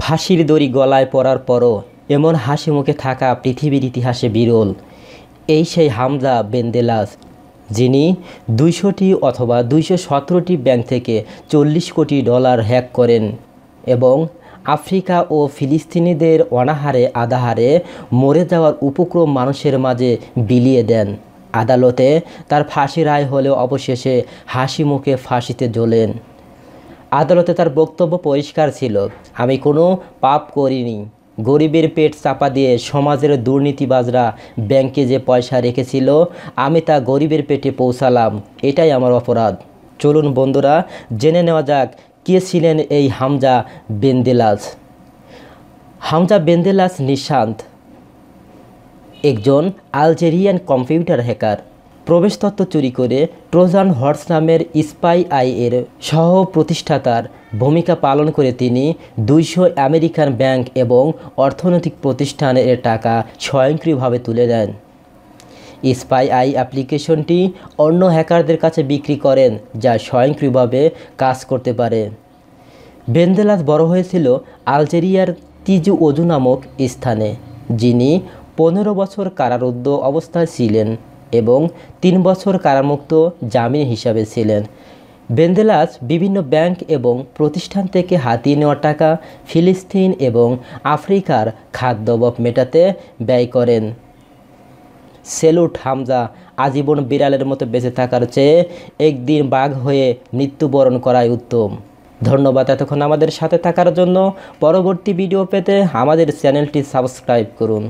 ফাঁসির দড়ি গলায় পড়ার পরও এমন হাসি মুখে থাকা পৃথিবীর ইতিহাসে বিরল। এই সেই হামজা বেন্দেলাস যিনি দুইশোটি অথবা দুইশো সতেরোটি ব্যাংক থেকে চল্লিশ কোটি ডলার হ্যাক করেন এবং আফ্রিকা ও ফিলিস্তিনিদের অনাহারে আধাহারে মরে যাওয়ার উপক্রম মানুষের মাঝে বিলিয়ে দেন। আদালতে তার ফাঁসি রায় হলেও অবশেষে হাসি মুখে ফাঁসিতে জ্বলেন। আদালতে তার বক্তব্য পরিষ্কার ছিল, আমি কোনো পাপ করিনি। গরিবের পেট চাপা দিয়ে সমাজের দুর্নীতিবাজরা ব্যাংকে যে পয়সা রেখেছিল, আমি তা গরিবের পেটে পৌঁছালাম। এটাই আমার অপরাধ। চলুন বন্ধুরা, জেনে নেওয়া যাক, কে ছিলেন এই হামজা বেন্দেলাস হামজা বেন্দেলাস নিশান্ত, একজন আলজেরিয়ান কম্পিউটার হ্যাকার। প্রবেশতত্ত্ব চুরি করে ট্রোজান হর্স নামের স্পাই আই এর সহ প্রতিষ্ঠাতার ভূমিকা পালন করে তিনি দুইশো আমেরিকান ব্যাংক এবং অর্থনৈতিক প্রতিষ্ঠানের টাকা স্বয়ংক্রিয়ভাবে তুলে নেন স্পাই আই অ্যাপ্লিকেশনটি অন্য হ্যাকারদের কাছে বিক্রি করেন, যা স্বয়ংক্রিয়ভাবে কাজ করতে পারে। বেন্দেলাস বড় হয়েছিল আলজেরিয়ার তিজু ওজু নামক স্থানে, যিনি পনেরো বছর কারারুদ্ধ অবস্থায় ছিলেন। এবং তিন বছর কারামুক্ত জামিন হিসাবে ছিলেন। বেন্দেলাস বিভিন্ন ব্যাংক এবং প্রতিষ্ঠান থেকে হাতিয়ে নেওয়া টাকা ফিলিস্তিন এবং আফ্রিকার খাদ্যাভাব মেটাতে ব্যয় করেন। সেলুট হামজা আজীবন বিড়ালের মতো বেঁচে থাকার চেয়ে একদিন বাঘ হয়ে মৃত্যুবরণ করাই উত্তম। ধন্যবাদ এতক্ষণ আমাদের সাথে থাকার জন্য। পরবর্তী ভিডিও পেতে আমাদের চ্যানেলটি সাবস্ক্রাইব করুন।